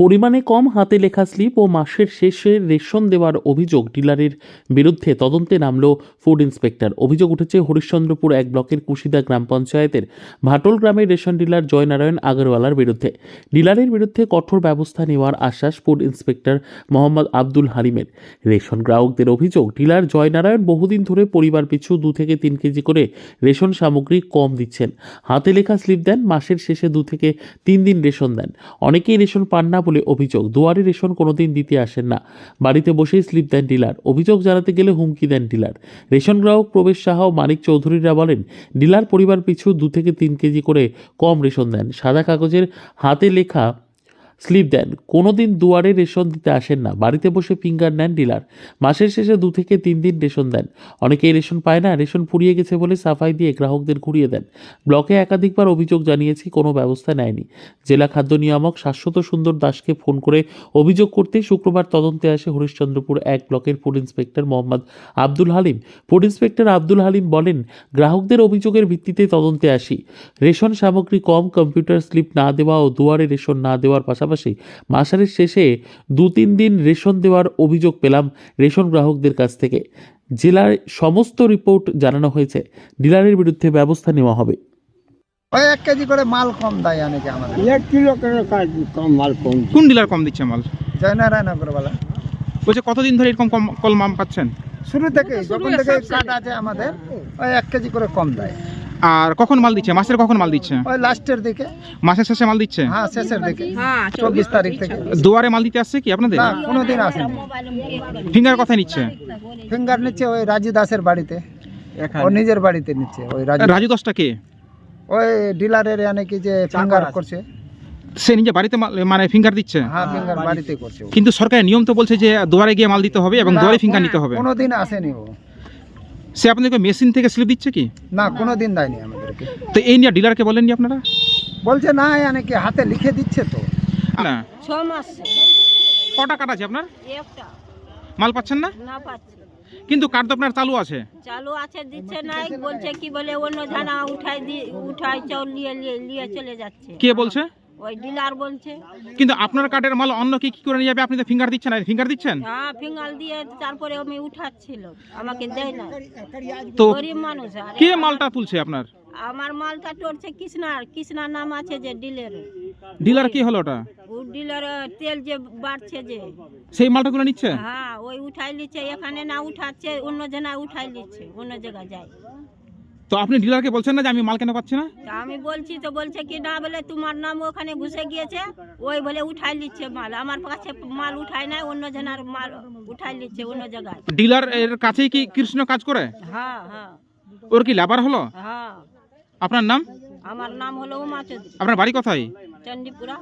পরিমাণে কম হাতে লেখা স্লিপ ও মাসের শেষে রেশন দেওয়ার অভিযোগ ডিলারের বিরুদ্ধে তদন্তে নামল ফুড ইন্সপেক্টর। অভিযোগ উঠেছে, হরিশ্চন্দ্রপুর এক ব্লকের কুশিদা গ্রাম পঞ্চায়েতের ভাটল গ্রামের রেশন ডিলার জয়নারায়ণ আগরওয়ালার বিরুদ্ধে। ডিলারের বিরুদ্ধে কঠোর ব্যবস্থা নেওয়ার আশ্বাস ফুড ইন্সপেক্টর মোহাম্মদ আব্দুল হালিমের। রেশন গ্রাহকদের অভিযোগ, ডিলার জয়নারায়ণ বহুদিন ধরে পরিবার পিছু দু থেকে তিন কেজি করে রেশন সামগ্রী কম দিচ্ছেন। হাতে লেখা স্লিপ দেন, মাসের শেষে দু থেকে তিন দিন রেশন দেন। অনেকেই রেশন পান না বলে অভিযোগ। দুয়ারে রেশন কোনোদিন দিতে আসেন না। বাড়িতে বসেই স্লিপ দেন ডিলার। অভিযোগ জানাতে গেলে হুমকি দেন ডিলার। রেশন গ্রাহক প্রবেশ সাহা ও মানিক চৌধুরীরা বলেন, ডিলার পরিবার পিছু দু থেকে তিন কেজি করে কম রেশন দেন। সাদা কাগজের হাতে লেখা স্লিপ দেন। কোনো দিন দুয়ারে রেশন দিতে আসেন না। বাড়িতে বসে ফিঙ্গার নেন ডিলার। মাসের শেষে দু থেকে তিন দিন রেশন দেন। অনেকেই রেশন পায় না, রেশন ফুরিয়ে গেছে বলে সাফাই দিয়ে গ্রাহকদের ঘুরিয়ে দেন। ব্লকে একাধিকবার অভিযোগ জানিয়েছি, কোনো ব্যবস্থা নেয়নি। জেলা খাদ্য নিয়ামক শাশ্বত সুন্দর দাসকে ফোন করে অভিযোগ করতে শুক্রবার তদন্তে আসে হরিশ্চন্দ্রপুর এক ব্লকের food inspector Mohammad Abdul Halim. Food inspector Abdul Halim বলেন, গ্রাহকদের অভিযোগের ভিত্তিতে তদন্তে আসি। রেশন সামগ্রী কম, কম্পিউটার স্লিপ না দেওয়া ও দুয়ারে রেশন না দেওয়ার পাশাপাশি মাসের শেষে দু তিন দিন রেশন দেওয়ার অভিযোগ পেলাম রেশন গ্রাহকদের কাছ থেকে। জেলার সমস্ত রিপোর্ট জানানো হয়েছে। ডিলারের বিরুদ্ধে ব্যবস্থা নেওয়া হবে। ওই এক কেজি করে মাল কম দেয় অনেকে আমাদের। এক কিলো করে কম মাল কম। কোন ডিলার কম দিচ্ছে মাল? জয়নারায়ণ নগরওয়ালা বলছে কতদিন ধরে এরকম কম কল মাম পাচ্ছেন? শুরু থেকে যখন থেকে কাট আছে আমাদের ওই এক কেজি করে কম দেয়। আর কখন মাল দিচ্ছে? মাসের কখন মাল দিচ্ছে? ওই লাস্টের দিকে। মাসের শেষে মাল দিচ্ছে? হ্যাঁ শেষের দিকে। চব্বিশ তারিখ থেকে। দুয়ারে মাল দিতে আসছে কি আপনাদের? না কোনোদিন আসেনি। ফিঙ্গার কথা নিচ্ছে? ফিঙ্গার নিচ্ছে ওই রাজু দাসের বাড়িতে। ও নিজের বাড়িতে নিচ্ছে ওই রাজু রাজু দশটা কে? ওই ডিলারের নাকি যে ফিঙ্গার করছে। সে নিজে বাড়িতে মাল- মানে ফিঙ্গার দিচ্ছে? হ্যাঁ ফিঙ্গার বাড়িতে করছে কিন্তু সরকারের নিয়ম তো বলছে যে দুয়ারে গিয়ে মাল দিতে হবে এবং দুয়ারে ফিঙ্গার নিতে হবে। কোনোদিন আসেনি ও। সে আপনাদেরকে মেশিন থেকে স্লিপ দিচ্ছে কি? না কোনো দিন দেয়নি আমাদেরকে। তো এই নিয়ে ডিলারকে বলেননি আপনারা? বলছে না অনেকে হাতে লিখে দিচ্ছে তো। না ছ মাস কটা কাট আছে আপনার? একটা। মাল পাচ্ছেন না? না পাচ্ছি। কিন্তু কার্ড তো আপনার চালু আছে? চালু আছে দিচ্ছে নাই বলছে কি বলে অন্য ধানা উঠাই দি উঠাই চাউল নিয়ে নিয়ে নিয়ে চলে যাচ্ছে। কে বলছে? ওই ডিলার বলছে। কিন্তু আপনার কার্ডের মাল অন্য কি কি করে নিয়ে যাবে? আপনি তো ফিঙ্গার দিচ্ছেন ফিঙ্গার দিচ্ছেন? হ্যাঁ ফিঙ্গাল দিয়ে তারপরে আমি উঠাচ্ছিল আমাকে দেয় না তো গরিব মানুষ আর কে মালটা তুলছে আপনার? আমার মালটা টরছে কৃষ্ণার কৃষ্ণার নাম আছে যে ডিলের ডিলার কি হলো ওটা? ও ডিলার তেল যে বাড়ছে যে। সেই মালটা গুলো নিচ্ছে? হ্যাঁ ওই উঠাই নিচ্ছে এখানে না উঠাচ্ছে অন্য জনা উঠাই নিচ্ছে অন্য জায়গায় যায়। তো আপনি ডিলারকে বলছেন না যে আমি মাল কেন পাচ্ছি না? তা আমি বলছি তো বলছে কি না বলে তোমার নাম ওখানে ঘুষে গিয়েছে ওই বলে উঠাই নিচ্ছে মাল। আমার কাছে মাল উঠায় নাই অন্য জনের মাল উঠাই নিচ্ছে অন্য জায়গায়। ডিলার এর কাছেই কি কৃষ্ণ কাজ করে? হ্যাঁ হ্যাঁ। ওর কি লেবার হলো? হ্যাঁ। আপনার নাম? আমার নাম হলো উমা চৌধুরী। আপনার বাড়ি কোথায়? চণ্ডীপুরা